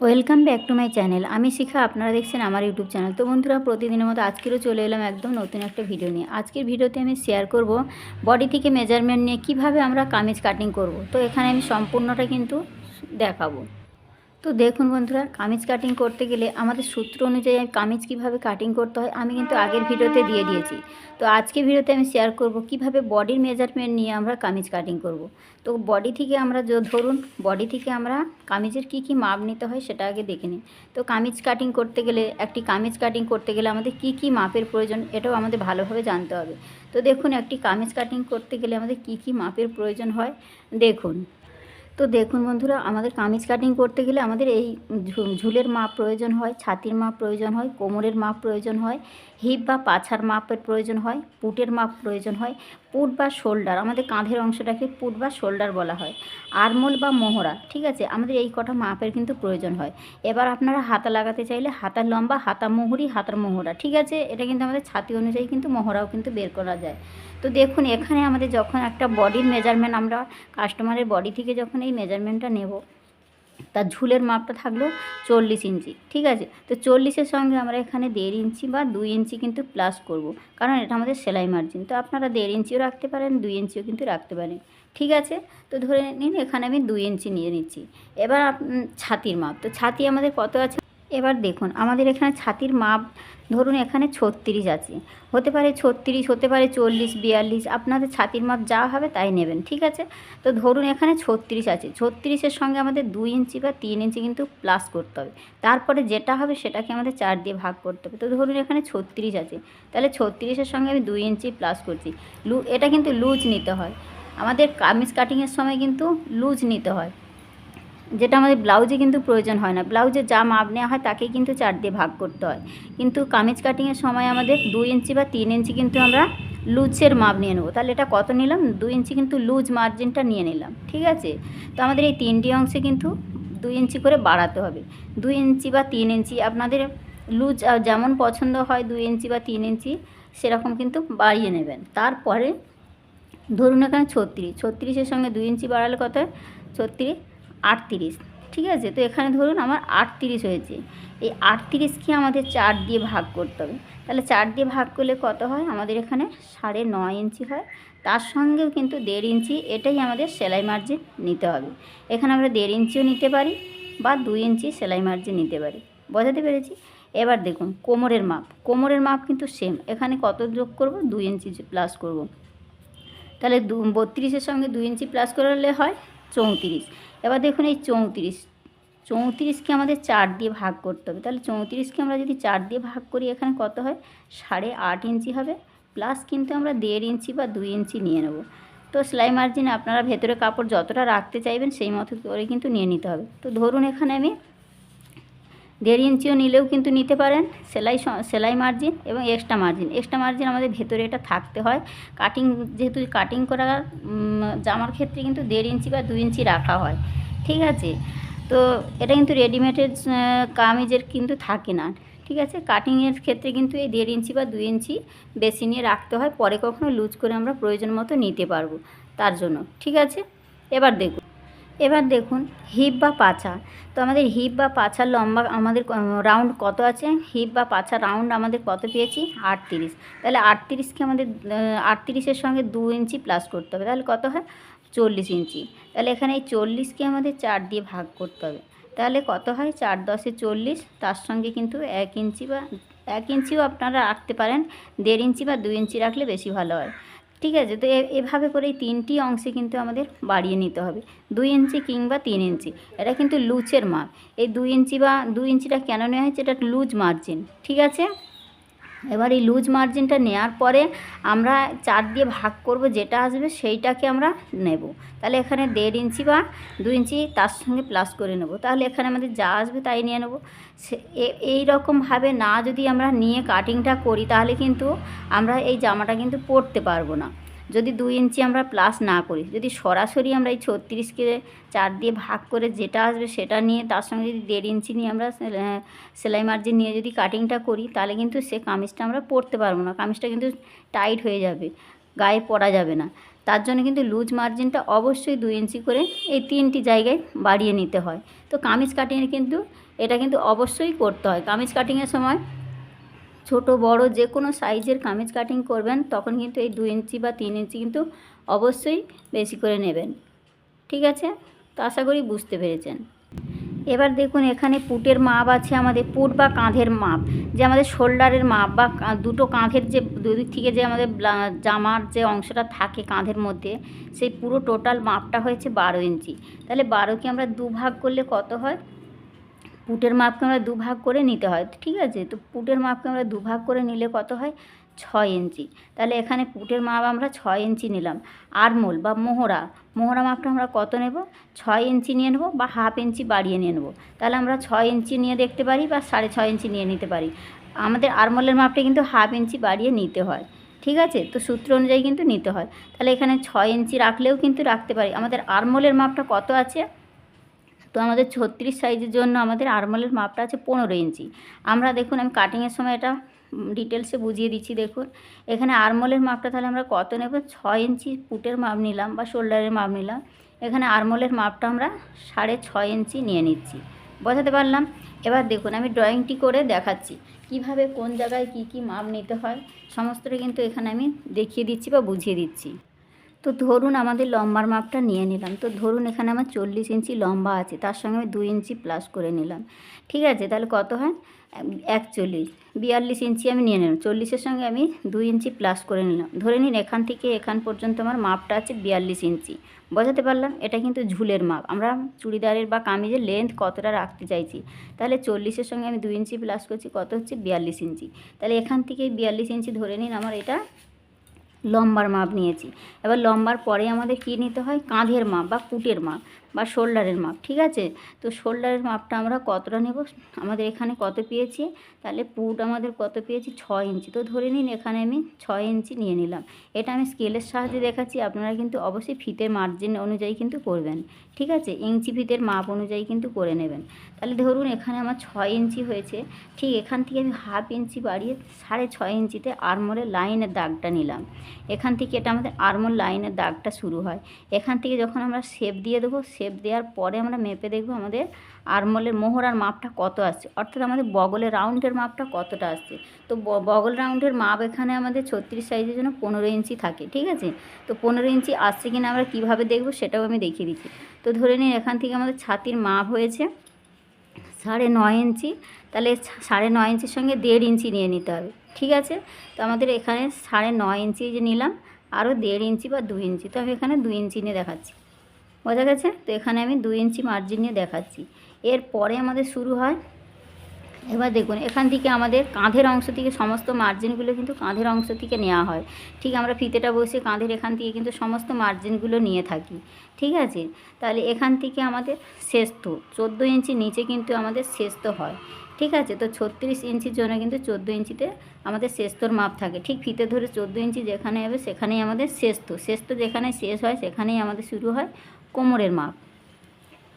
Welcome back to my channel. আমি শিখা, আপনারা দেখছেন আমার ইউটিউব চ্যানেল। তো বন্ধুরা, প্রতিদিনের মতো আজকেরও চলে এলাম একদম নতুন একটা ভিডিও নিয়ে। আজকের ভিডিওতে আমি শেয়ার করব বডি থেকে মেজারমেন্ট নিয়ে কীভাবে আমরা কামিজ কাটিং করব। তো এখানে আমি সম্পূর্ণটা কিন্তু দেখাবো। তো দেখুন বন্ধুরা, কামিজ কাটিং করতে গেলে আমাদের সূত্র অনুযায়ী কামিজ কীভাবে কাটিং করতে হয়, আমি কিন্তু আগের ভিডিওতে দিয়ে দিয়েছি। তো আজকে ভিডিওতে আমি শেয়ার করব কীভাবে বডির মেজারমেন্ট নিয়ে আমরা কামিজ কাটিং করব। তো বডি থেকে আমরা ধরুন বডি থেকে আমরা কামিজের কি কি মাপ নিতে হয় সেটা আগে দেখে নিই। তো কামিজ কাটিং করতে গেলে, একটি কামিজ কাটিং করতে গেলে আমাদের কি কি মাপের প্রয়োজন এটাও আমাদের ভালোভাবে জানতে হবে। তো দেখুন, একটি কামিজ কাটিং করতে গেলে আমাদের কি কি মাপের প্রয়োজন হয়, দেখুন। তো দেখুন বন্ধুরা, আমাদের কামিজ কাটিং করতে গেলে আমাদের এই ঝুলের মাপ প্রয়োজন হয়, ছাতির মাপ প্রয়োজন হয়, কোমরের মাপ প্রয়োজন হয় হিপ বা পাছার মাপের প্রয়োজন হয়, পুটের মাপ প্রয়োজন হয়, পুট বা শোল্ডার আমাদের কাঁধের অংশটাকে পুট বা শোল্ডার বলা হয় আরমোল বা মোহরা, ঠিক আছে? আমাদের এই কটা মাপের কিন্তু প্রয়োজন হয়। এবার আপনারা হাতা লাগাতে চাইলে হাতার লম্বা, হাতা মোহরি, হাতার মোহরা, ঠিক আছে? এটা কিন্তু আমাদের ছাতি অনুযায়ী কিন্তু মোহরাও কিন্তু বের করা যায়। তো দেখুন, এখানে আমাদের যখন একটা বডির মেজারমেন্ট আমরা কাস্টমারের বডি থেকে যখন এই মেজারমেন্টটা নেব, তার ঝুলের মাপটা থাকল চল্লিশ ইঞ্চি, ঠিক আছে? তো চল্লিশের সঙ্গে আমরা এখানে দেড় ইঞ্চি বা দুই ইঞ্চি কিন্তু প্লাস করব, কারণ এটা আমাদের সেলাই মার্জিন তো আপনারা দেড় ইঞ্চিও রাখতে পারেন, দুই ইঞ্চিও কিন্তু রাখতে পারেন, ঠিক আছে? তো ধরে নিন, এখানে আমি দুই ইঞ্চি নিয়ে নিচ্ছি। এবার ছাতির মাপ, তো ছাতি আমাদের কত আছে? এবার দেখুন, আমাদের এখানে ছাতির মাপ ধরুন এখানে ছত্রিশ আছে। হতে পারে ছত্রিশ, হতে পারে চল্লিশ, বিয়াল্লিশ, আপনাদের ছাতির মাপ যা হবে তাই নেবেন, ঠিক আছে? তো ধরুন এখানে ছত্রিশ আছে, ছত্রিশের সঙ্গে আমাদের দুই ইঞ্চি বা তিন ইঞ্চি কিন্তু প্লাস করতে হবে। তারপরে যেটা হবে সেটাকে আমাদের চার দিয়ে ভাগ করতে হবে। তো ধরুন এখানে ছত্রিশ আছে, তাহলে ছত্রিশের সঙ্গে আমি দুই ইঞ্চি প্লাস করছি। লু, এটা কিন্তু লুজ নিতে হয়। আমাদের কামিজ কাটিংয়ের সময় কিন্তু লুজ নিতে হয়। যেটা আমাদের ব্লাউজে কিন্তু প্রয়োজন হয় না। ব্লাউজে যা মাপ নেওয়া হয় তাকেই কিন্তু চার দিয়ে ভাগ করতে হয়। কিন্তু কামিজ কাটিংয়ের সময় আমাদের দুই ইঞ্চি বা তিন ইঞ্চি কিন্তু আমরা লুজের মাপ নিয়ে নেব। তাহলে এটা কত নিলাম? দুই ইঞ্চি কিন্তু লুজ মার্জিনটা নিয়ে নিলাম, ঠিক আছে? তো আমাদের এই তিনটি অংশে কিন্তু দুই ইঞ্চি করে বাড়াতে হবে। দুই ইঞ্চি বা তিন ইঞ্চি আপনাদের লুজ যেমন পছন্দ হয় দুই ইঞ্চি বা তিন ইঞ্চি, সেরকম কিন্তু বাড়িয়ে নেবেন। তারপরে ধরুন এখানে ছত্রিশ, ছত্রিশের সঙ্গে দুই ইঞ্চি বাড়ালে কত হয়? ছত্রিশ। আটত্রিশ, ঠিক আছে? তো এখানে ধরুন আমার আটত্রিশ হয়েছে। এই আটত্রিশকে আমাদের চার দিয়ে ভাগ করতে হবে। তাহলে চার দিয়ে ভাগ করলে কত হয়? আমাদের এখানে সাড়ে নয় ইঞ্চি হয়। তার সঙ্গেও কিন্তু দেড় ইঞ্চি, এটাই আমাদের সেলাই মার্জিন নিতে হবে। এখানে আমরা দেড় ইঞ্চিও নিতে পারি বা দুই ইঞ্চি সেলাই মার্জিন নিতে পারি। বোঝাতে পেরেছি? এবার দেখুন, কোমরের মাপ। কোমরের মাপ কিন্তু সেম এখানে কত যোগ করব? দুই ইঞ্চি প্লাস করব। তাহলে দু, বত্রিশের সঙ্গে দুই ইঞ্চি প্লাস করলে হয় চৌত্রিশ। এবার দেখুন এই চৌত্রিশ। চৌত্রিশকে আমাদের চার দিয়ে ভাগ করতে হবে। তাহলে চৌত্রিশকে আমরা যদি চার দিয়ে ভাগ করি, এখানে কত হয়? সাড়ে আট ইঞ্চি হবে। প্লাস কিন্তু আমরা দেড় ইঞ্চি বা দুই ইঞ্চি নিয়ে নেব। তো সেলাই মার্জিন আপনারা ভেতরে কাপড় যতটা রাখতে চাইবেন, সেই মতো করে কিন্তু নিয়ে নিতে হবে। তো ধরুন এখানে আমি দেড় ইঞ্চিও নিলেও কিন্তু নিতে পারেন। সেলাই সেলাই মার্জিন এবং এক্সট্রা মার্জিন এক্সট্রা মার্জিন আমাদের ভেতরে এটা থাকতে হয়। কাটিং যেহেতু কাটিং করা জামার ক্ষেত্রে কিন্তু দেড় ইঞ্চি বা দুই ইঞ্চি রাখা হয়। ঠিক আছে? তো এটা কিন্তু রেডিমেডের কামিজের কিন্তু থাকে না। ঠিক আছে? কাটিংয়ের ক্ষেত্রে কিন্তু এই দেড় ইঞ্চি বা দুই ইঞ্চি বেশি নিয়ে রাখতে হয়। পরে কখনো লুজ করে আমরা প্রয়োজন মতো নিতে পারব। তার জন্য। ঠিক আছে? এবার দেখুন। এবার দেখুন, হিপ বা পাছা। তো আমাদের হিপ বা পাছার লম্বা আমাদের রাউন্ড কত আছে? হিপ বা পাছা রাউন্ড আমাদের কত পেয়েছি? আটত্রিশ। তাহলে আটত্রিশকে আমাদের আটত্রিশের সঙ্গে দু ইঞ্চি প্লাস করতে হবে। তাহলে কত হয়? চল্লিশ ইঞ্চি। তাহলে এখানে এই চল্লিশকে আমাদের চার দিয়ে ভাগ করতে হবে। তাহলে কত হয়? চার দশে চল্লিশ। তার সঙ্গে কিন্তু এক ইঞ্চি বা, এক ইঞ্চিও আপনারা রাখতে পারেন। দেড় ইঞ্চি বা দুই ইঞ্চি রাখলে বেশি ভালো হয়। ঠিক আছে? তো এভাবে করে এই তিনটি অংশে কিন্তু আমাদের বাড়িয়ে নিতে হবে। দুই ইঞ্চি কিংবা তিন ইঞ্চি। এটা কিন্তু লুচের মাপ। এই দুই ইঞ্চি বা, দুই ইঞ্চিটা কেন নেওয়া হয়েছে? এটা লুজ মার্জিন ঠিক আছে? এবার এই লুজ মার্জিনটা নেয়ার পরে আমরা চার দিয়ে ভাগ করব, যেটা আসবে সেইটাকে আমরা নেব। তাহলে এখানে দেড় ইঞ্চি বা দু ইঞ্চি তার সঙ্গে প্লাস করে নেব। তাহলে এখানে আমাদের যা আসবে তাই নিয়ে নেব। এই রকমভাবে না যদি আমরা নিয়ে কাটিংটা করি, তাহলে কিন্তু আমরা এই জামাটা কিন্তু পরতে পারব না। যদি দুই ইঞ্চি আমরা প্লাস না করি, যদি সরাসরি আমরা এই ছত্রিশকে চার দিয়ে ভাগ করে যেটা আসবে সেটা নিয়ে তার সঙ্গে যদি দেড় ইঞ্চি নিয়ে আমরা সেলাই মার্জিন নিয়ে যদি কাটিংটা করি, তাহলে কিন্তু সে কামিজটা আমরা পরতে পারব না। কামিজটা কিন্তু টাইট হয়ে যাবে, গায়ে পরা যাবে না। তার জন্য কিন্তু লুজ মার্জিনটা অবশ্যই দুই ইঞ্চি করে এই তিনটি জায়গায় বাড়িয়ে নিতে হয়। তো কামিজ কাটিংয়ে কিন্তু, এটা কিন্তু অবশ্যই করতে হয়। কামিজ কাটিংয়ের সময় ছোট, বড় যে কোনো সাইজের কামিজ কাটিং করবেন, তখন কিন্তু এই দু ইঞ্চি বা তিন ইঞ্চি কিন্তু অবশ্যই বেশি করে নেবেন। ঠিক আছে? তো আশা করি বুঝতে পেরেছেন। এবার দেখুন, এখানে পুটের মাপ আছে, আমাদের পুট বা কাঁধের মাপ। যে আমাদের শোল্ডারের মাপ বা দুটো কাঁধের যে, দুদিক থেকে যে আমাদের জামার যে অংশটা থাকে কাঁধের মধ্যে, সেই পুরো টোটাল মাপটা হয়েছে বারো ইঞ্চি। তাহলে বারোকে আমরা দু ভাগ করলে কত হয়? পুটের মাপকে আমরা দু ভাগ করে নিতে হয়, ঠিক আছে? তো পুটের মাপকে আমরা দু ভাগ করে নিলে কত হয়? ছয় ইঞ্চি। তাহলে এখানে পুটের মাপ আমরা ছয় ইঞ্চি নিলাম। আরমোল বা মোহরা মোহরা মাপটা আমরা কত নেব? ছয় ইঞ্চি নিয়ে নেব বা হাফ ইঞ্চি বাড়িয়ে নিয়ে নেব। তাহলে আমরা ছয় ইঞ্চি নিয়ে দেখতে পারি বা সাড়ে ছয় ইঞ্চি নিয়ে নিতে পারি। আমাদের আরমোলের মাপটা কিন্তু হাফ ইঞ্চি বাড়িয়ে নিতে হয়, ঠিক আছে? তো সূত্র অনুযায়ী কিন্তু নিতে হয়। তাহলে এখানে ছয় ইঞ্চি রাখলেও কিন্তু রাখতে পারি। আমাদের আরমোলের মাপটা কত আছে? তো আমাদের ছত্রিশ সাইজের জন্য আমাদের আরমোলের মাপটা আছে পনেরো ইঞ্চি। আমরা দেখুন, আমি কাটিংয়ের সময় এটা ডিটেলসে বুঝিয়ে দিচ্ছি, দেখুন। এখানে আরমোলের মাপটা তাহলে আমরা কত নেব? ছয় ইঞ্চি পুটের মাপ নিলাম বা শোল্ডারের মাপ নিলাম। এখানে আরমোলের মাপটা আমরা সাড়ে ছয় ইঞ্চি নিয়ে নিচ্ছি। বোঝাতে পারলাম? এবার দেখুন, আমি ড্রয়িংটি করে দেখাচ্ছি। কীভাবে, কোন জায়গায় কি কি মাপ নিতে হয়, সমস্তটা কিন্তু এখানে আমি দেখিয়ে দিচ্ছি বা বুঝিয়ে দিচ্ছি। তো ধরুন আমাদের লম্বার মাপটা নিয়ে নিলাম। তো ধরুন এখানে আমার চল্লিশ ইঞ্চি লম্বা আছে, তার সঙ্গে আমি দুই ইঞ্চি প্লাস করে নিলাম। ঠিক আছে, তাহলে কত হয়? একচল্লিশ। বিয়াল্লিশ ইঞ্চি আমি নিয়ে নিলাম। চল্লিশের সঙ্গে আমি দুই ইঞ্চি প্লাস করে নিলাম। ধরে নিন এখান থেকে এখান পর্যন্ত আমার মাপটা আছে বিয়াল্লিশ ইঞ্চি। বোঝাতে পারলাম? এটা কিন্তু ঝুলের মাপ। আমরা চুড়িদারের বা কামিজের লেন্থ কতটা রাখতে চাইছি? তাহলে চল্লিশের সঙ্গে আমি দুই ইঞ্চি প্লাস করছি, কত হচ্ছে বিয়াল্লিশ ইঞ্চি? তাহলে এখান থেকে বিয়াল্লিশ ইঞ্চি ধরে নিন আমার এটা লম্বার মাপ নিয়েছি। এবার লম্বার পরে আমাদের কী নিতে হয়? কাঁধের মাপ বা কুটের মাপ। বা শোল্ডারের মাপ, ঠিক আছে? তো শোল্ডারের মাপটা আমরা কতটা নেব? আমাদের এখানে কত পেয়েছি? তাহলে পুট আমাদের কত পেয়েছি? ছয় ইঞ্চি। তো ধরে নিন এখানে আমি ছয় ইঞ্চি নিয়ে নিলাম। এটা আমি স্কেলের সাহায্যে দেখাচ্ছি, আপনারা কিন্তু অবশ্যই ফিতের মার্জিন অনুযায়ী কিন্তু করবেন, ঠিক আছে? ইঞ্চি ফিতের মাপ অনুযায়ী কিন্তু করে নেবেন। তাহলে ধরুন এখানে আমার ছয় ইঞ্চি হয়েছে, ঠিক এখান থেকে আমি হাফ ইঞ্চি বাড়িয়ে সাড়ে ছয় ইঞ্চিতে আরমোলের লাইনের দাগটা নিলাম। এখান থেকে এটা আমাদের আরমোল লাইনের দাগটা শুরু হয়। এখান থেকে যখন আমরা শেপ দিয়ে দেবো শেপ দেওয়ার পরে আমরা মেপে দেখব আমাদের আরমোলের মোহরার মাপটা কত আসছে। অর্থাৎ আমাদের বগলের রাউন্ডের মাপটা কতটা আসছে। তো বগল রাউন্ডের মাপ এখানে আমাদের ছত্রিশ সাইজের জন্য পনেরো ইঞ্চি থাকে, ঠিক আছে? তো পনেরো ইঞ্চি আসছে কিনা আমরা কীভাবে দেখব সেটাও আমি দেখিয়ে দিচ্ছি। তো ধরে নিন এখান থেকে আমাদের ছাতির মাপ হয়েছে সাড়ে নয় ইঞ্চি, তাহলে সাড়ে নয় ইঞ্চির সঙ্গে দেড় ইঞ্চি নিয়ে নিতে হবে, ঠিক আছে? তো আমাদের এখানে সাড়ে নয় ইঞ্চি যে নিলাম, আরও দেড় ইঞ্চি বা দু ইঞ্চি, তো আমি এখানে দু ইঞ্চি নিয়ে দেখাচ্ছি। বোঝা গেছে? তো এখানে আমি দু ইঞ্চি মার্জিন নিয়ে দেখাচ্ছি। এরপরে আমাদের শুরু হয়। এবার দেখুন, এখান থেকে আমাদের কাঁধের অংশ থেকে সমস্ত মার্জিনগুলো কিন্তু কাঁধের অংশ থেকে নেওয়া হয়। ঠিক আমরা ফিতেটা বসে কাঁধের এখান থেকে কিন্তু সমস্ত মার্জিনগুলো নিয়ে থাকি। ঠিক আছে? তাহলে এখান থেকে আমাদের শেষত চোদ্দ ইঞ্চি নিচে কিন্তু আমাদের শেষত হয়। ঠিক আছে? তো ছত্রিশ ইঞ্চির জন্য কিন্তু চোদ্দ ইঞ্চিতে আমাদের শেষতর মাপ থাকে। ঠিক ফিতে ধরে চোদ্দ ইঞ্চি যেখানে হবে সেখানেই আমাদের শেষত শেষত যেখানে শেষ হয় সেখানেই আমাদের শুরু হয়। কোমরের মাপ।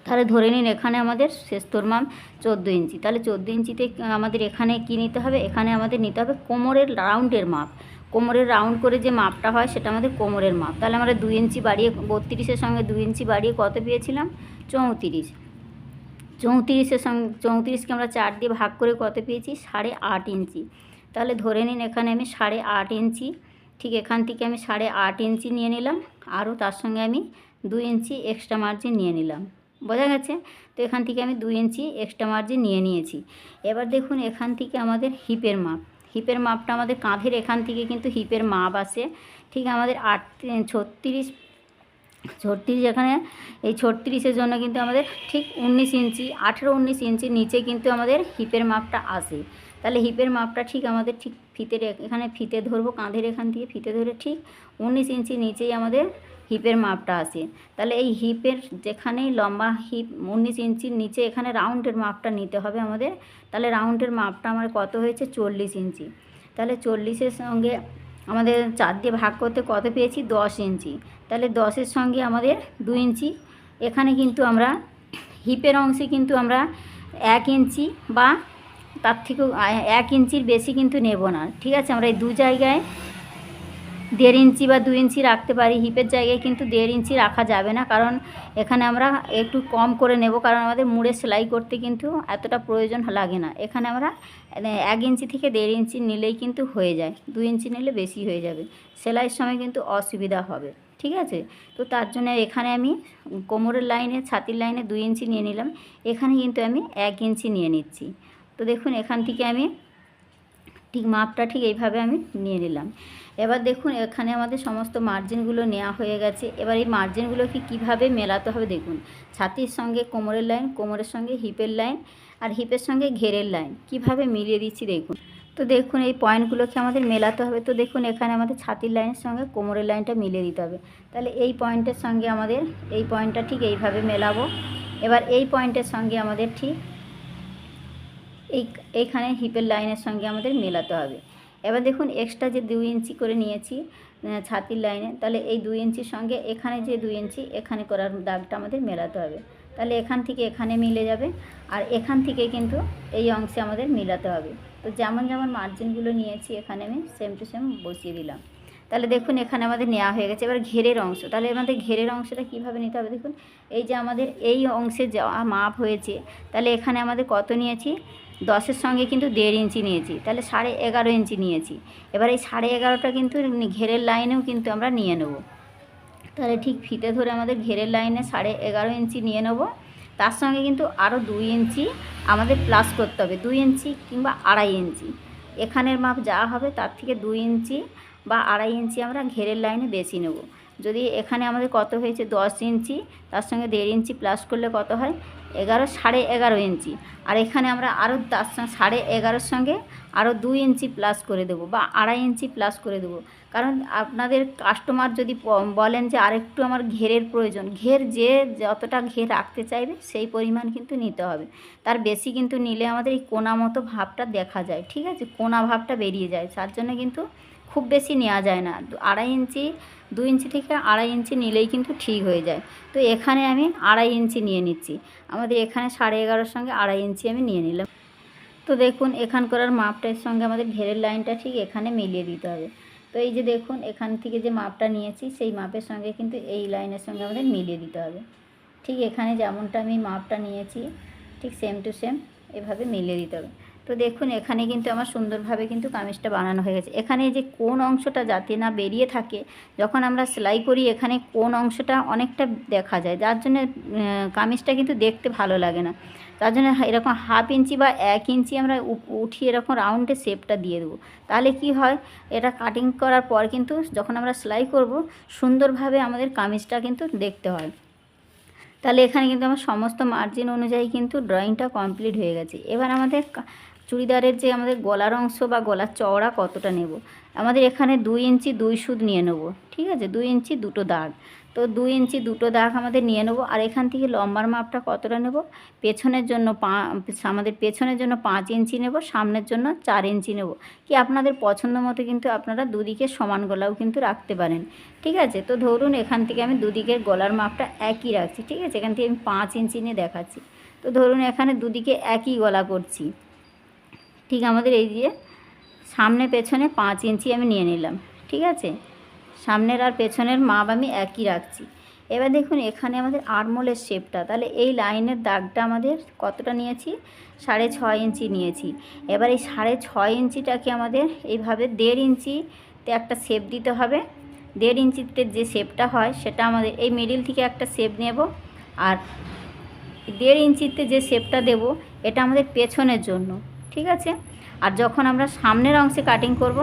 তাহলে ধরে নিন এখানে আমাদের শেষতর মাপ চোদ্দ ইঞ্চি। তাহলে চোদ্দ ইঞ্চিতে আমাদের এখানে কী নিতে হবে? এখানে আমাদের নিতে হবে কোমরের রাউন্ডের মাপ। কোমরের রাউন্ড করে যে মাপটা হয় সেটা আমাদের কোমরের মাপ। তাহলে আমরা দুই ইঞ্চি বাড়িয়ে, বত্রিশের সঙ্গে দুই ইঞ্চি বাড়িয়ে কত পেয়েছিলাম? চৌত্রিশ। চৌত্রিশের সঙ্গে, চৌত্রিশকে আমরা চার দিয়ে ভাগ করে কত পেয়েছি? সাড়ে আট ইঞ্চি। তাহলে ধরে নিন এখানে আমি সাড়ে আট ইঞ্চি, ঠিক এখান থেকে আমি সাড়ে আট ইঞ্চি নিয়ে নিলাম। আরও তার সঙ্গে আমি দুই ইঞ্চি এক্সট্রা মার্জিন নিয়ে নিলাম। বোঝা গেছে? তো এখান থেকে আমি দুই ইঞ্চি এক্সট্রা মার্জিন নিয়ে নিয়েছি। এবার দেখুন এখান থেকে আমাদের হিপের মাপ। হিপের মাপটা আমাদের কাঁধের এখান থেকে কিন্তু হিপের মাপ আসে ঠিক আমাদের আট ছত্রিশ ছত্রিশ এখানে, এই ছত্রিশের জন্য কিন্তু আমাদের ঠিক উনিশ ইঞ্চি, আঠেরো উনিশ ইঞ্চির নিচে কিন্তু আমাদের হিপের মাপটা আসে তাহলে হিপের মাপটা ঠিক আমাদের ঠিক ফিতে এখানে ফিতে ধরবো, কাঁধের এখান থেকে ফিতে ধরে ঠিক উনিশ ইঞ্চি নিচেই আমাদের হিপের মাপটা আসে তাহলে এই হিপের যেখানেই লম্বা হিপ উনিশ ইঞ্চির নিচে এখানে রাউন্ডের মাপটা নিতে হবে আমাদের। তাহলে রাউন্ডের মাপটা আমার কত হয়েছে? চল্লিশ ইঞ্চি। তাহলে চল্লিশের সঙ্গে আমাদের চার দিয়ে ভাগ করতে কত পেয়েছি? দশ ইঞ্চি। তাহলে দশের সঙ্গে আমাদের দু ইঞ্চি। এখানে কিন্তু আমরা হিপের অংশে কিন্তু আমরা এক ইঞ্চি বা তার থেকেও এক ইঞ্চির বেশি কিন্তু নেব না। ঠিক আছে? আমরা এই দু জায়গায় দেড় ইঞ্চি বা দু ইঞ্চি রাখতে পারি হিপের জায়গায়, কিন্তু দেড় ইঞ্চি রাখা যাবে না। কারণ এখানে আমরা একটু কম করে নেব, কারণ আমাদের মুড়ে সেলাই করতে কিন্তু এতটা প্রয়োজন লাগে না। এখানে আমরা এক ইঞ্চি থেকে দেড় ইঞ্চি নিলেই কিন্তু হয়ে যায় দু ইঞ্চি নিলে বেশি হয়ে যাবে। সেলাইয়ের সময় কিন্তু অসুবিধা হবে, ঠিক আছে? তো তার জন্য এখানে আমি কোমরের লাইনে, ছাতির লাইনে দুই ইঞ্চি নিয়ে নিলাম। এখানে কিন্তু আমি এক ইঞ্চি নিয়ে নিচ্ছি। তো দেখুন, এখান থেকে আমি ঠিক মাপটা ঠিক এইভাবে আমি নিয়ে নিলাম। এবার দেখুন, এখানে আমাদের সমস্ত মার্জিনগুলো নেওয়া হয়ে গেছে। এবার এই মার্জিনগুলোকে কীভাবে মেলাতে হবে দেখুন। ছাতির সঙ্গে কোমরের লাইন কোমরের সঙ্গে হিপের লাইন আর হিপের সঙ্গে ঘেরের লাইন কীভাবে মিলিয়ে দিচ্ছি দেখুন। তো দেখুন, এই পয়েন্টগুলোকে আমাদের মেলাতে হবে। তো দেখুন, এখানে আমাদের ছাতির লাইনের সঙ্গে কোমরের লাইনটা মিলিয়ে দিতে হবে। তাহলে এই পয়েন্টের সঙ্গে আমাদের, এই পয়েন্টটা ঠিক এইভাবে মেলাবো। এবার এই পয়েন্টের সঙ্গে আমাদের ঠিক এই, এইখানে হিপের লাইনের সঙ্গে আমাদের মেলাতে হবে। এবার দেখুন এক্সট্রা যে দুই ইঞ্চি করে নিয়েছি ছাতির লাইনে তাহলে এই দুই ইঞ্চির সঙ্গে এখানে যে দুই ইঞ্চি, এখানে করার দাগটা আমাদের মেলাতে হবে। তাহলে এখান থেকে এখানে মিলে যাবে, আর এখান থেকে কিন্তু এই অংশে আমাদের মিলাতে হবে। তো যেমন যেমন মার্জিনগুলো নিয়েছি, এখানে আমি সেম টু সেম বসিয়ে দিলাম। তাহলে দেখুন এখানে আমাদের নেওয়া হয়ে গেছে। এবার ঘেরের অংশ, তাহলে আমাদের ঘেরের অংশটা কীভাবে নিতে হবে দেখুন? এই যে আমাদের এই অংশে যা মাপ হয়েছে, তাহলে এখানে আমাদের কত নিয়েছি? দশের সঙ্গে কিন্তু দেড় ইঞ্চি নিয়েছি, তাহলে সাড়ে এগারো ইঞ্চি নিয়েছি। এবার এই সাড়ে এগারোটা কিন্তু ঘেরের লাইনেও কিন্তু আমরা নিয়ে নেব। তাহলে ঠিক ফিতে ধরে আমাদের ঘেরের লাইনে সাড়ে এগারো ইঞ্চি নিয়ে নেব। তার সঙ্গে কিন্তু আরও দুই ইঞ্চি আমাদের প্লাস করতে হবে, দুই ইঞ্চি কিংবা আড়াই ইঞ্চি। এখানের মাপ যা হবে তার থেকে দুই ইঞ্চি বা আড়াই ইঞ্চি আমরা ঘেরের লাইনে বেশি নেব। যদি এখানে আমাদের কত হয়েছে? দশ ইঞ্চি। তার সঙ্গে দেড় ইঞ্চি প্লাস করলে কত হয়? এগারো, সাড়ে এগারো ইঞ্চি। আর এখানে আমরা আরও তার সঙ্গে, সাড়ে এগারোর সঙ্গে আরও দুই ইঞ্চি প্লাস করে দেবো বা আড়াই ইঞ্চি প্লাস করে দেবো। কারণ আপনাদের কাস্টমার যদি বলেন যে আরেকটু আমার ঘেরের প্রয়োজন, ঘের যে যতটা ঘের রাখতে চাইবে সেই পরিমাণ কিন্তু নিতে হবে। তার বেশি কিন্তু নিলে আমাদের এই কোনা মতো ভাবটা দেখা যায়, ঠিক আছে? কোনা ভাবটা বেরিয়ে যায়। তার জন্য কিন্তু খুব বেশি নেওয়া যায় না। আড়াই ইঞ্চি, দু ইঞ্চি থেকে আড়াই ইঞ্চি নিলেই কিন্তু ঠিক হয়ে যায়। তো এখানে আমি আড়াই ইঞ্চি নিয়ে নিচ্ছি। আমাদের এখানে সাড়ে এগারোর সঙ্গে আড়াই ইঞ্চি আমি নিয়ে নিলাম। তো দেখুন এখান করার মাপটার সঙ্গে আমাদের ঘেরের লাইনটা ঠিক এখানে মিলিয়ে দিতে হবে। তো এই যে দেখুন, এখান থেকে যে মাপটা নিয়েছি, সেই মাপের সঙ্গে কিন্তু এই লাইনের সঙ্গে আমাদের মিলিয়ে দিতে হবে। ঠিক এখানে যেমনটা আমি মাপটা নিয়েছি, ঠিক সেম টু সেম এভাবে মিলিয়ে দিতে হবে। তো দেখুন, এখানে কিন্তু আমার সুন্দরভাবে কিন্তু কামিজটা বানানো হয়ে গেছে। এখানে যে কোন অংশটা যাতে না বেরিয়ে থাকে, যখন আমরা সেলাই করি, এখানে কোন অংশটা অনেকটা দেখা যায়। যার জন্য কামিজটা কিন্তু দেখতে ভালো লাগে না। তার জন্য এরকম হাফ ইঞ্চি বা এক ইঞ্চি আমরা উঠিয়ে এরকম রাউন্ডে শেপটা দিয়ে দেবো। তাহলে কি হয়, এটা কাটিং করার পর কিন্তু যখন আমরা সেলাই করব, সুন্দরভাবে আমাদের কামিজটা কিন্তু দেখতে হয়। তাহলে এখানে কিন্তু আমার সমস্ত মার্জিন অনুযায়ী কিন্তু ড্রয়িংটা কমপ্লিট হয়ে গেছে। এবার আমাদের চুড়িদারের যে আমাদের গলার অংশ বা গলার চওড়া কতটা নেব? আমাদের এখানে দুই ইঞ্চি দুই সুদ নিয়ে নেব, ঠিক আছে? দুই ইঞ্চি দুটো দাগ। তো দুই ইঞ্চি দুটো দাগ আমাদের নিয়ে নেব আর এখান থেকে লম্বার মাপটা কতটা নেব? পেছনের জন্য পা, আমাদের পেছনের জন্য পাঁচ ইঞ্চি নেব, সামনের জন্য চার ইঞ্চি নেব। কি আপনাদের পছন্দ মতো কিন্তু আপনারা দুদিকে সমান গলাও কিন্তু রাখতে পারেন, ঠিক আছে? তো ধরুন এখান থেকে আমি দুদিকের গলার মাপটা একই রাখছি, ঠিক আছে? এখান থেকে আমি পাঁচ ইঞ্চি নিয়ে দেখাচ্ছি। তো ধরুন এখানে দুদিকে একই গলা করছি। ঠিক আমাদের এই যে সামনে পেছনে পাঁচ ইঞ্চি আমি নিয়ে নিলাম, ঠিক আছে? সামনের আর পেছনের মাপ আমি একই রাখছি। এবার দেখুন, এখানে আমাদের আরমোলের শেপটা তাহলে এই লাইনের দাগটা আমাদের কতটা নিয়েছি? সাড়ে ছয় ইঞ্চি নিয়েছি। এবার এই সাড়ে ছয় ইঞ্চিটাকে আমাদের এইভাবে দেড় ইঞ্চিতে একটা শেপ দিতে হবে। দেড় ইঞ্চিতে যে শেপটা হয়, সেটা আমাদের এই মিডিল থেকে একটা শেপ নেব। আর দেড় ইঞ্চিতে যে শেপটা দেব, এটা আমাদের পেছনের জন্য। ঠিক আছে? আর যখন আমরা সামনের অংশে কাটিং করব,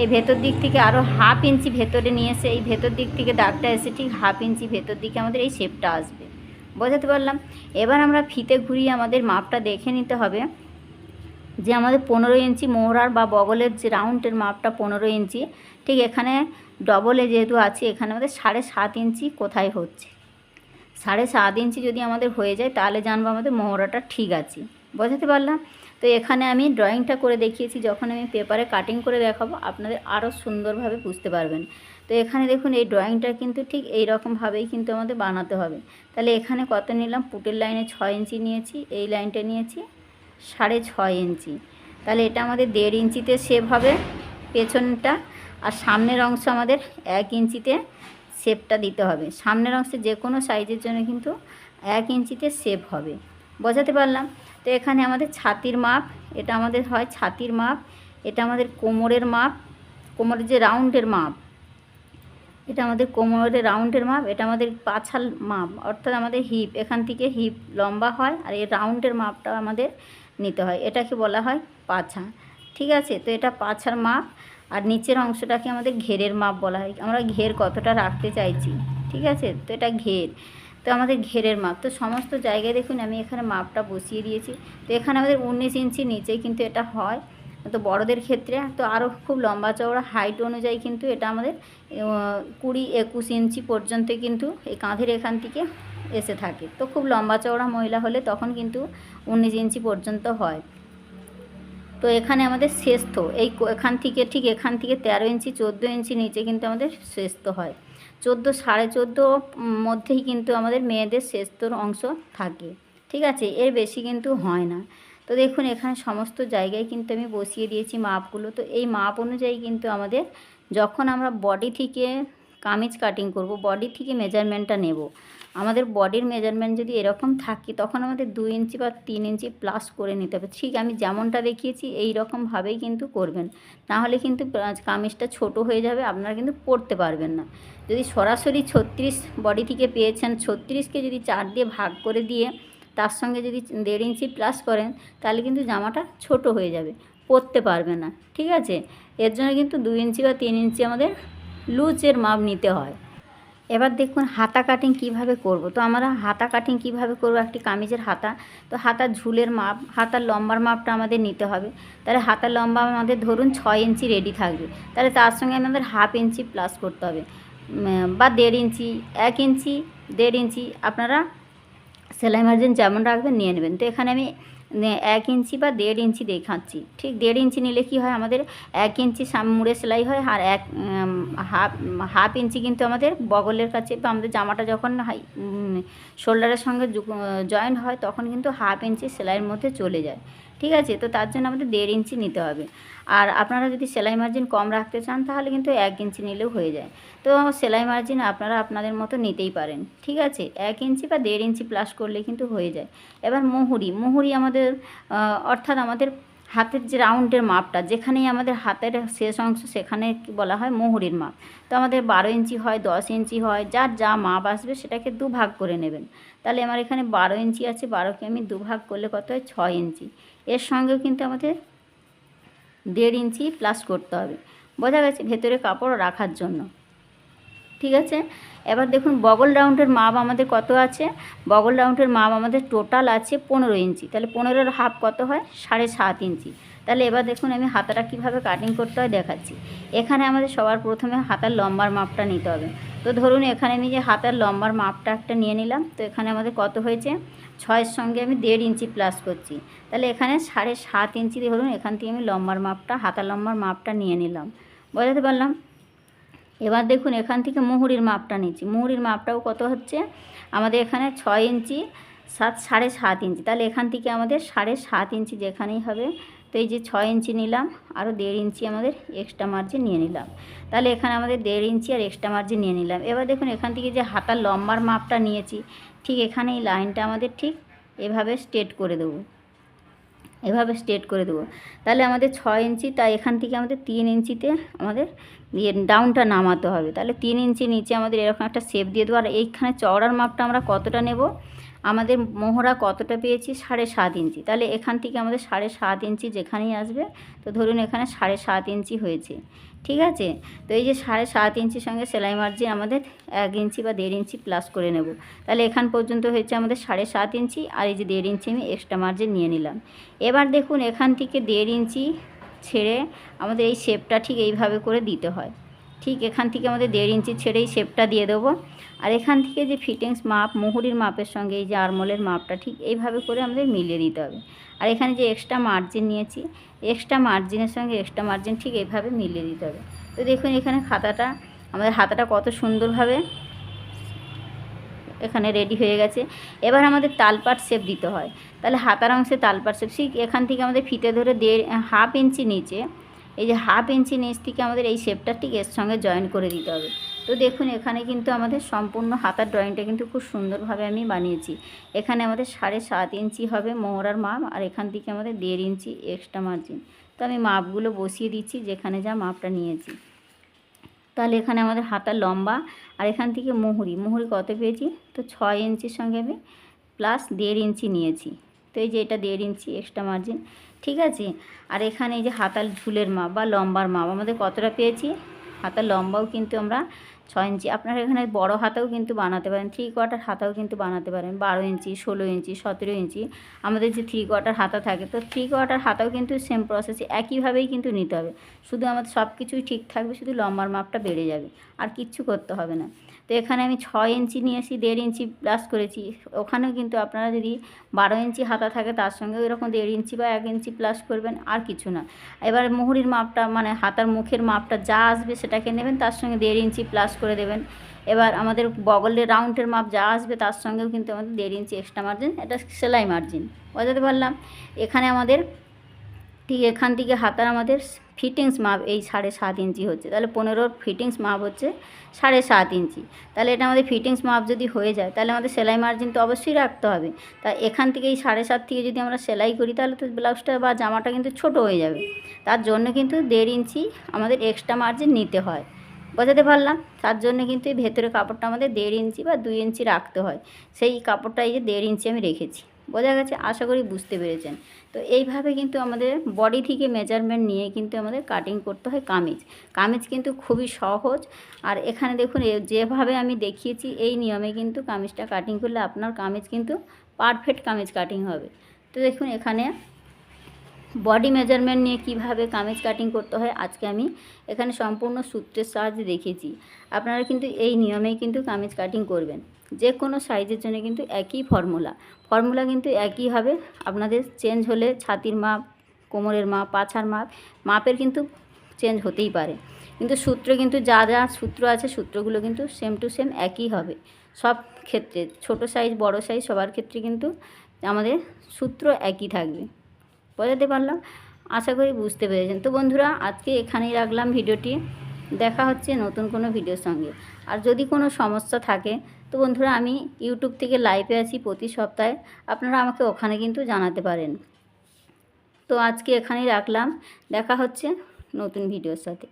এই ভেতর দিক থেকে আরও হাফ ইঞ্চি ভেতরে নিয়ে এসে এই ভেতর দিক থেকে দাগটা এসে ঠিক হাফ ইঞ্চি ভেতর দিকে আমাদের এই শেপটা আসবে। বোঝাতে পারলাম? এবার আমরা ফিতে ঘুরিয়ে আমাদের মাপটা দেখে নিতে হবে যে আমাদের পনেরো ইঞ্চি মোহরার বা বগলের যে রাউন্ডের মাপটা পনেরো ইঞ্চি, ঠিক এখানে ডবলে যেহেতু আছে, এখানে আমাদের সাড়ে সাত ইঞ্চি কোথায় হচ্ছে? সাড়ে সাত ইঞ্চি যদি আমাদের হয়ে যায়, তাহলে জানব আমাদের মোহরাটা ঠিক আছে। বোঝাতে পারলাম? তো এখানে আমি ড্রয়িংটা করে দেখিয়েছি, যখন আমি পেপারে কাটিং করে দেখাবো, আপনাদের আরও সুন্দরভাবে বুঝতে পারবেন। তো এখানে দেখুন, এই ড্রয়িংটা কিন্তু ঠিক এই রকমভাবেই কিন্তু আমাদের বানাতে হবে। তাহলে এখানে কত নিলাম? পুটের লাইনে ছয় ইঞ্চি নিয়েছি, এই লাইনটা নিয়েছি সাড়ে ছয় ইঞ্চি। তাহলে এটা আমাদের দেড় ইঞ্চিতে শেপ হবে পেছনটা, আর সামনের অংশ আমাদের এক ইঞ্চিতে শেপটা দিতে হবে। সামনের অংশে যে কোনো সাইজের জন্য কিন্তু এক ইঞ্চিতে শেপ হবে। বোঝাতে পারলাম? তো এখানে আমাদের ছাতির মাপ, এটা আমাদের হয় ছাতির মাপ, এটা আমাদের কোমরের মাপ, কোমরের যে রাউন্ডের মাপ, এটা আমাদের কোমরের রাউন্ডের মাপ, এটা আমাদের পাছাল মাপ, অর্থাৎ আমাদের হিপ এখান থেকে হিপ লম্বা হয় আর এই রাউন্ডের মাপটা আমাদের নিতে হয়, এটাকে বলা হয় পাছা। ঠিক আছে? তো এটা পাছার মাপ আর নিচের অংশটাকে আমাদের ঘেরের মাপ বলা হয়। আমরা ঘের কতটা রাখতে চাইছি? ঠিক আছে? তো এটা ঘের। তো আমাদের ঘেরের মাপ। তো সমস্ত জায়গায় দেখুন আমি এখানে মাপটা বসিয়ে দিয়েছি। তো এখানে আমাদের উনিশ ইঞ্চি নিচে কিন্তু এটা হয়। তো বড়দের ক্ষেত্রে তো আরও খুব লম্বা চওড়া হাইট অনুযায়ী কিন্তু এটা আমাদের কুড়ি একুশ ইঞ্চি পর্যন্ত কিন্তু এই কাঁধের এখান থেকে এসে থাকে। তো খুব লম্বা চওড়া মহিলা হলে তখন কিন্তু উনিশ ইঞ্চি পর্যন্ত হয়। তো এখানে আমাদের শ্রেষ্ঠ। এই এখান থেকে ঠিক এখান থেকে তেরো ইঞ্চি, চোদ্দ ইঞ্চি নিচে কিন্তু আমাদের শ্রেষ্ঠ হয়। চোদ্দ, সাড়ে চোদ্দ মধ্যেই কিন্তু আমাদের মেয়েদের শেষতর অংশ থাকে। ঠিক আছে? এর বেশি কিন্তু হয় না। তো দেখুন, এখানে সমস্ত জায়গায় কিন্তু আমি বসিয়ে দিয়েছি মাপগুলো। তো এই মাপ অনুযায়ী কিন্তু আমাদের যখন আমরা বডি থেকে কামিজ কাটিং করব বডি থেকে মেজারমেন্টটা নেব। আমাদের বডির মেজারমেন্ট যদি এরকম থাকে, তখন আমাদের দু ইঞ্চি বা তিন ইঞ্চি প্লাস করে নিতে হবে। ঠিক আমি যেমনটা দেখিয়েছি এই রকমভাবেই কিন্তু করবেন। না হলে কিন্তু কামিজটা ছোট হয়ে যাবে, আপনারা কিন্তু পরতে পারবেন না। যদি সরাসরি ছত্রিশ বডি থেকে পেয়েছেন ছত্রিশকে যদি চার দিয়ে ভাগ করে দিয়ে তার সঙ্গে যদি দেড় ইঞ্চি প্লাস করেন, তাহলে কিন্তু জামাটা ছোট হয়ে যাবে পরতে পারবে না। ঠিক আছে? এর জন্য কিন্তু দু ইঞ্চি বা তিন ইঞ্চি আমাদের লুজের মাপ নিতে হয়। এবার দেখুন হাতা কাটিং কীভাবে করব? তো আমরা হাতা কাটিং কীভাবে করব? একটি কামিজের হাতা। তো হাতার ঝুলের মাপ, হাতার লম্বার মাপটা আমাদের নিতে হবে। তাহলে হাতার লম্বা আমাদের ধরুন ছয় ইঞ্চি রেডি থাকবে। তাহলে তার সঙ্গে আমাদের হাফ ইঞ্চি প্লাস করতে হবে। বা দেড় ইঞ্চি, এক ইঞ্চি, দেড় ইঞ্চি, আপনারা সেলাই মার্জিন যেমন রাখবেন নিয়ে নেবেন। তো এখানে আমি এক ইঞ্চি বা দেড় ইঞ্চি দেখাচ্ছি। ঠিক দেড় ইঞ্চি নিলে কি হয় আমাদের? এক ইঞ্চি মুড়ে সেলাই হয়, আর এক হাফ হাফ ইঞ্চি কিন্তু আমাদের বগলের কাছে বা আমাদের জামাটা যখন শোল্ডারের সঙ্গে জয়েন্ট হয়, তখন কিন্তু হাফ ইঞ্চি সেলাইয়ের মধ্যে চলে যায়। ঠিক আছে? তো তার জন্য আমাদের দেড় ইঞ্চি নিতে হবে। আর আপনারা যদি সেলাই মার্জিন কম রাখতে চান, তাহলে কিন্তু এক ইঞ্চি নিলেও হয়ে যায়। তো সেলাই মার্জিন আপনারা আপনাদের মতো নিতেই পারেন। ঠিক আছে? এক ইঞ্চি বা দেড় ইঞ্চি প্লাস করলে কিন্তু হয়ে যায়। এবার মুহুরি। মুহুরি আমাদের অর্থাৎ আমাদের হাতের যে রাউন্ডের মাপটা, যেখানেই আমাদের হাতের শেষ অংশ সেখানে বলা হয় মুহুরির মাপ। তো আমাদের বারো ইঞ্চি হয়, দশ ইঞ্চি হয়, যার যা মাপ আসবে সেটাকে দু ভাগ করে নেবেন। তাহলে আমার এখানে বারো ইঞ্চি আছে, বারোকে আমি দুভাগ করলে কত হয়? ছয় ইঞ্চি। এর সঙ্গেও কিন্তু আমাদের দেড় ইঞ্চি প্লাস করতে হবে। বোঝা গেছে ভেতরে কাপড় রাখার জন্য। ঠিক আছে? এবার দেখুন, বগল রাউন্ডের মাপ আমাদের কত আছে? বগল রাউন্ডের মাপ আমাদের টোটাল আছে পনেরো ইঞ্চি। তাহলে পনেরোর হাফ কত হয়? সাড়ে সাত ইঞ্চি। তাহলে এবার দেখুন আমি হাতাটা কীভাবে কাটিং করতে হয় দেখাচ্ছি। এখানে আমাদের সবার প্রথমে হাতার লম্বার মাপটা নিতে হবে। তো ধরুন এখানে আমি যে হাতার লম্বার মাপটা একটা নিয়ে নিলাম, তো এখানে আমাদের কত হয়েছে? ছয়ের সঙ্গে আমি দেড় ইঞ্চি প্লাস করছি। তাহলে এখানে সাড়ে সাত ইঞ্চি ধরুন এখান থেকে আমি লম্বার মাপটা, হাতার লম্বার মাপটা নিয়ে নিলাম। বোঝাতে পারলাম? এবার দেখুন এখান থেকে মুহুরির মাপটা নিচ্ছি। মুহুরির মাপটাও কত হচ্ছে? আমাদের এখানে ছয় ইঞ্চি, সাত, সাড়ে সাত ইঞ্চি। তাহলে এখান থেকে আমাদের সাড়ে সাত ইঞ্চি যেখানেই হবে তো এই যে ছয় ইঞ্চি নিলাম আরও দেড় ইঞ্চি আমাদের এক্সট্রা মার্জিন নিয়ে নিলাম। তাহলে এখানে আমাদের দেড় ইঞ্চি আর এক্সট্রা মার্জিন নিয়ে নিলাম। এবার দেখুন, এখান থেকে যে হাতার লম্বার মাপটা নিয়েছি, ঠিক এখানে এই লাইনটা আমাদের ঠিক এভাবে স্ট্রেট করে দেবো। এভাবে স্ট্রেট করে দেবো। তাহলে আমাদের ছয় ইঞ্চি, তাই এখান থেকে আমাদের তিন ইঞ্চিতে আমাদের ইয়ে ডাউনটা নামাতে হবে। তাহলে তিন ইঞ্চি নিচে আমাদের এরকম একটা শেপ দিয়ে দেবো। আর এইখানে চওড়ার মাপটা আমরা কতটা নেব? আমাদের মোহরা কতটা পেয়েছি? সাড়ে সাত ইঞ্চি। তাহলে এখান থেকে আমাদের সাড়ে সাত ইঞ্চি যেখানেই আসবে, তো ধরুন এখানে সাড়ে সাত ইঞ্চি হয়েছে। ঠিক আছে? তো এই যে সাড়ে সাত ইঞ্চির সঙ্গে সেলাই মার্জিন আমাদের এক ইঞ্চি বা দেড় ইঞ্চি প্লাস করে নেব। তাহলে এখান পর্যন্ত হয়েছে আমাদের সাড়ে সাত ইঞ্চি, আর এই যে দেড় ইঞ্চি আমি এক্সট্রা মার্জিন নিয়ে নিলাম। এবার দেখুন এখান থেকে দেড় ইঞ্চি ছেড়ে আমাদের এই শেপটা ঠিক এইভাবে করে দিতে হয়। ঠিক এখান থেকে আমাদের দেড় ইঞ্চি ছেড়েই শেপটা দিয়ে দেবো। আর এখান থেকে যে ফিটিংস মাপ, মুহুরির মাপের সঙ্গে এই যে আরমোলের মাপটা, ঠিক এইভাবে করে আমাদের মিলিয়ে দিতে হবে। আর এখানে যে এক্সট্রা মার্জিন নিয়েছি এক্সট্রা মার্জিনের সঙ্গে এক্সট্রা মার্জিন ঠিক এইভাবে মিলিয়ে দিতে হবে। তো দেখুন এখানে খাতাটা, আমাদের হাতাটা কত সুন্দরভাবে এখানে রেডি হয়ে গেছে। এবার আমাদের তালপাট শেপ দিতে হয়। তাহলে হাতার অংশে তালপাট শেপ ঠিক এখান থেকে আমাদের ফিতে ধরে দেড় হাফ ইঞ্চি নিচে এই যে হাফ ইঞ্চি নিচ থেকে আমাদের এই শেপটা ঠিক এর সঙ্গে জয়েন করে দিতে হবে। তো দেখুন, এখানে কিন্তু আমাদের সম্পূর্ণ হাতার ড্রয়িংটা কিন্তু খুব সুন্দরভাবে আমি বানিয়েছি। এখানে আমাদের সাড়ে সাত ইঞ্চি হবে মোহরার মাপ, আর এখান থেকে আমাদের দেড় ইঞ্চি এক্সট্রা মার্জিন তো আমি মাপগুলো বসিয়ে দিচ্ছি, যেখানে যা মাপটা নিয়েছি। তাহলে এখানে আমাদের হাতার লম্বা, আর এখান থেকে মুহুরি। মুহুরি কত পেয়েছি? তো ছয় ইঞ্চির সঙ্গে আমি প্লাস দেড় ইঞ্চি নিয়েছি। তো এই যে এটা দেড় ইঞ্চি এক্সট্রা মার্জিন ঠিক আছে? আর এখানে এই যে হাতাল ঝুলের মাপ বা লম্বার মাপ, আমাদের কতটা পেয়েছি? হাতার লম্বাও কিন্তু আমরা ছয় ইঞ্চি, আপনারা এখানে বড় হাতাও কিন্তু বানাতে পারেন থ্রি কোয়ার্টার হাতাও কিন্তু বানাতে পারেন, বারো ইঞ্চি, ষোলো ইঞ্চি, সতেরো ইঞ্চি, আমাদের যে থ্রি কোয়ার্টার হাতা থাকে, তো থ্রি কোয়ার্টার হাতাও কিন্তু সেম প্রসেসে একইভাবেই কিন্তু নিতে হবে, শুধু আমাদের সব কিছুই ঠিক থাকবে, শুধু লম্বার মাপটা বেড়ে যাবে, আর কিচ্ছু করতে হবে না। তো এখানে আমি ছয় ইঞ্চি নিয়েছি, দেড় ইঞ্চি প্লাস করেছি। ওখানেও কিন্তু আপনারা যদি বারো ইঞ্চি হাতা থাকে, তার সঙ্গে এরকম দেড় ইঞ্চি বা এক ইঞ্চি প্লাস করবেন, আর কিছু না। এবার মুহুরির মাপটা মানে হাতার মুখের মাপটা যা আসবে সেটাকে নেবেন, তার সঙ্গে দেড় ইঞ্চি প্লাস করে দেবেন। এবার আমাদের বগলের রাউন্ডের মাপ যা আসবে, তার সঙ্গেও কিন্তু আমাদের দেড় ইঞ্চি এক্সট্রা মার্জিন এটা সেলাই মার্জিন বোঝাতে পারলাম? এখানে আমাদের ঠিক এখান থেকে হাতার আমাদের ফিটিংস মাপ এই সাড়ে সাত ইঞ্চি হচ্ছে। তাহলে পনেরোর ফিটিংস মাপ হচ্ছে সাড়ে সাত ইঞ্চি। তাহলে এটা আমাদের ফিটিংস মাপ যদি হয়ে যায়, তাহলে আমাদের সেলাই মার্জিন তো অবশ্যই রাখতে হবে। তা এখান থেকে এই সাড়ে সাত থেকে যদি আমরা সেলাই করি, তাহলে তো ব্লাউজটা বা জামাটা কিন্তু ছোট হয়ে যাবে। তার জন্য কিন্তু দেড় ইঞ্চি আমাদের এক্সট্রা মার্জিন নিতে হয়। বোঝাতে পারলাম? তার জন্য কিন্তু এই ভেতরে কাপড়টা আমাদের দেড় ইঞ্চি বা দুই ইঞ্চি রাখতে হয়। সেই কাপড়টা এই যে দেড় ইঞ্চি আমি রেখেছি। বোঝা গেছে, আশা করি বুঝতে পেরেছেন। তো এইভাবে কিন্তু আমাদের বডি থেকে মেজারমেন্ট নিয়ে কিন্তু আমাদের কাটিং করতে হয় কামিজ। কামিজ কিন্তু খুবই সহজ। আর এখানে দেখুন যেভাবে আমি দেখিয়েছি, এই নিয়মে কিন্তু কামিজটা কাটিং করলে আপনার কামিজ কিন্তু পারফেক্ট কামিজ কাটিং হবে। তো দেখুন, এখানে বডি মেজারমেন্ট নিয়ে কীভাবে কামিজ কাটিং করতে হয়, আজকে আমি এখানে সম্পূর্ণ সূত্রের সাহায্যে দেখেছি। আপনারা কিন্তু এই নিয়মেই কিন্তু কামিজ কাটিং করবেন। যে কোনো সাইজের জন্য কিন্তু একই ফর্মুলা ফর্মুলা কিন্তু একই হবে। আপনাদের চেঞ্জ হলে ছাতির মাপ, কোমরের মাপ, পাছার মাপ, মাপের কিন্তু চেঞ্জ হতেই পারে। কিন্তু সূত্র কিন্তু যা যা সূত্র আছে, সূত্রগুলো কিন্তু সেম টু সেম একই হবে। সব ক্ষেত্রে ছোট সাইজ বড় সাইজ সবার ক্ষেত্রে কিন্তু আমাদের সূত্র একই থাকবে। বোঝাতে পারলাম। আশা করি বুঝতে পেরেছেন। তো বন্ধুরা, আজকে এখানেই রাখলাম ভিডিওটি। দেখা হচ্ছে নতুন কোনো ভিডিওর সঙ্গে। আর যদি কোনো সমস্যা থাকে, তো বন্ধুরা, আমি ইউটিউব থেকে লাইভে আছি প্রতি সপ্তাহে। আপনারা আমাকে ওখানে কিন্তু জানাতে পারেন। তো আজকে এখানেই রাখলাম। দেখা হচ্ছে নতুন ভিডিওর সাথে।